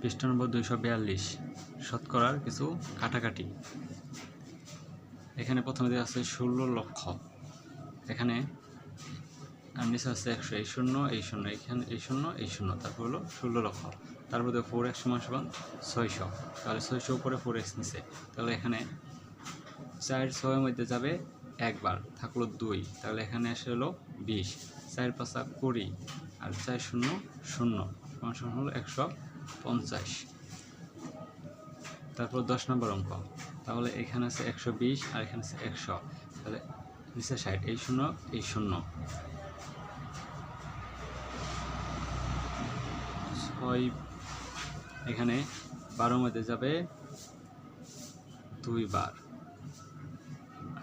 পৃষ্ঠা নম্বর দুইশো বিয়াল্লিশ, শতকরার কিছু কাটাকাটি। এখানে প্রথমে দেওয়া আছে ষোলো লক্ষ। এখানে আর নিচে আছে একশো এই শূন্য এই শূন্য, এখানে এই শূন্য এই শূন্য, তারপর হলো ষোলো লক্ষ। তারপর দেখো ফোর এক্স সমান সমান ছয়শো। তাহলে ছয়শো উপরে ফোর এক্স নিচে। তাহলে এখানে চার ছয়ের মধ্যে যাবে একবার, থাকল দুই। তাহলে এখানে এসে হলো বিশ। চার পাঁচা কুড়ি, আর চার শূন্য শূন্য সমান হলো একশো পঞ্চাশ। তারপর দশ নম্বর অঙ্ক। তাহলে এখানে আছে একশো বিশ আর এখানে আছে একশো। তাহলে নিচে ষাট, এই শূন্য এই শূন্য। ছয়, এখানে বারো মধ্যে যাবে দুই বার।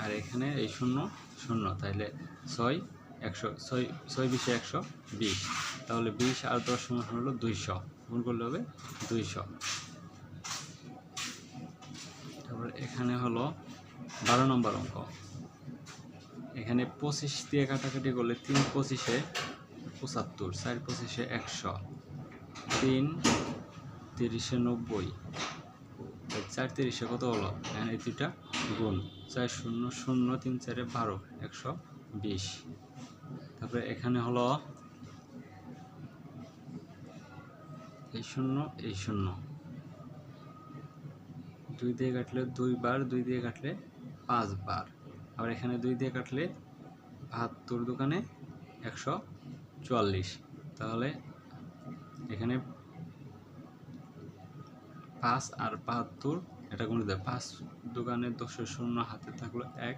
আর এখানে এই শূন্য শূন্য। তাহলে ছয়, একশো, ছয় ছয় বিশে একশো বিশ। তাহলে বিশ আর দশ সমান হলো দুইশো। গুণ করলে হবে দুইশো। তারপর এখানে হলো বারো নম্বর অঙ্ক। এখানে পঁচিশ দিয়ে কাটাকাটি করলে তিন পঁচিশে পঁচাত্তর, চার পঁচিশে একশো, তিন তিরিশে নব্বই চার তিরিশে কত হলো? এখানে দুইটা গুণ। চার শূন্য শূন্য, তিন চারে বারো, একশো বিশ। তারপরে এখানে হলো এই শূন্য এই শূন্য। দুই দিয়ে কাটলে দুইবার, দুই দিয়ে কাটলে পাঁচবার। আবার এখানে দুই দিয়ে কাটলে বাহাত্তর দোকানে একশো চুয়াল্লিশ। তাহলে এখানে পাঁচ আর বাহাত্তর, এটা গুণ দেয় পাঁচ দোকানে দুশো শূন্য, হাতে থাকল এক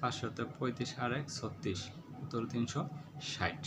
পাঁচশোতে পঁয়ত্রিশ আর এক ছত্রিশ, উত্তর তিনশো ষাট।